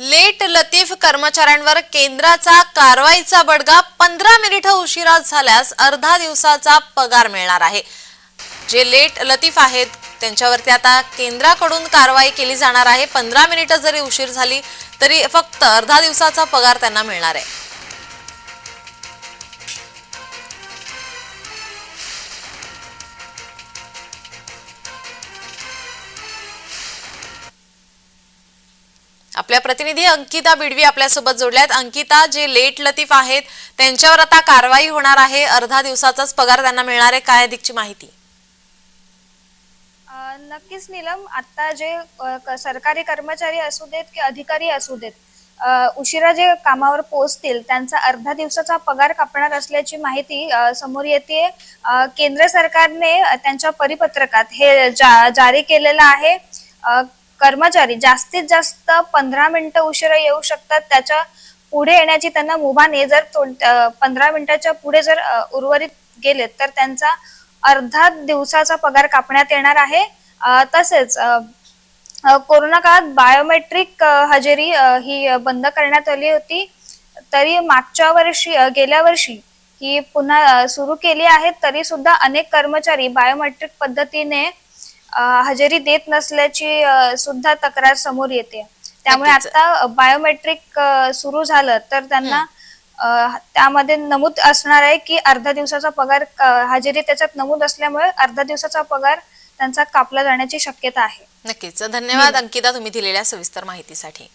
Late Latif कर्मचाऱ्यांवर केंद्राचा कारवाईचा बडगा पंधरा मिनिटं उशिरा झाल्यास अर्धा दिवसाचा पगार मिळणार आहे. जे लेट लतीफ आहेत त्यांच्यावरती आता केंद्राकडून कारवाई केली जाणार आहे. पंधरा मिनिटं जरी उशीर झाली तरी फक्त अर्धा दिवसाचा पगार त्यांना मिळणार आहे. आपल्या प्रतिनिधी अंकिता बिडवी आपल्यासोबत जोडल्यात. अंकिता जे लेट लतीफ आहेत त्यांच्यावर आता कारवाई होणार आहे. अर्धा दिवसाचाच पगार त्यांना मिळणार आहे. काय अधिकची माहिती? नक्कीच नीलम. आता जे सरकारी कर्मचारी असू देत की अधिकारी असू देत उशिरा जे कामावर पोहोचतील त्यांचा अर्धा दिवसाचा पगार कापणार असल्याची माहिती समोर येते. केंद्र सरकारने त्यांच्या परिपत्रकात हे जा, जारी केलेलं आहे. कर्मचारी जास्तीत जास्त पंधरा मिनिटं उशिरा येऊ शकतात. त्याच्या पुढे येण्याची त्यांना मुभा नाही जर पंधरा मिनिटाच्या पुढे जर उर्वरित गेले तर त्यांचा अर्धा दिवसाचा पगार कापण्यात येणार आहे. तसेच कोरोना काळात बायोमेट्रिक हजेरी ही बंद करण्यात आली होती. तरी मागच्या वर्षी गेल्या वर्षी ही पुन्हा सुरू केली आहे. तरी सुद्धा अनेक कर्मचारी बायोमेट्रिक पद्धतीने हजेरी देत नसल्याची सुद्धा तक्रार समोर येते. त्यामुळे. आता बायोमेट्रिक सुरू झालं तर त्यांना त्यामध्ये नमूद असणार आहे की अर्धा दिवसाचा पगार हजेरी त्याच्यात नमूद असल्यामुळे अर्धा दिवसाचा पगार त्यांचा कापला जाण्याची शक्यता आहे. नक्कीच. धन्यवाद अंकिता तुम्ही दिलेल्या सविस्तर माहितीसाठी.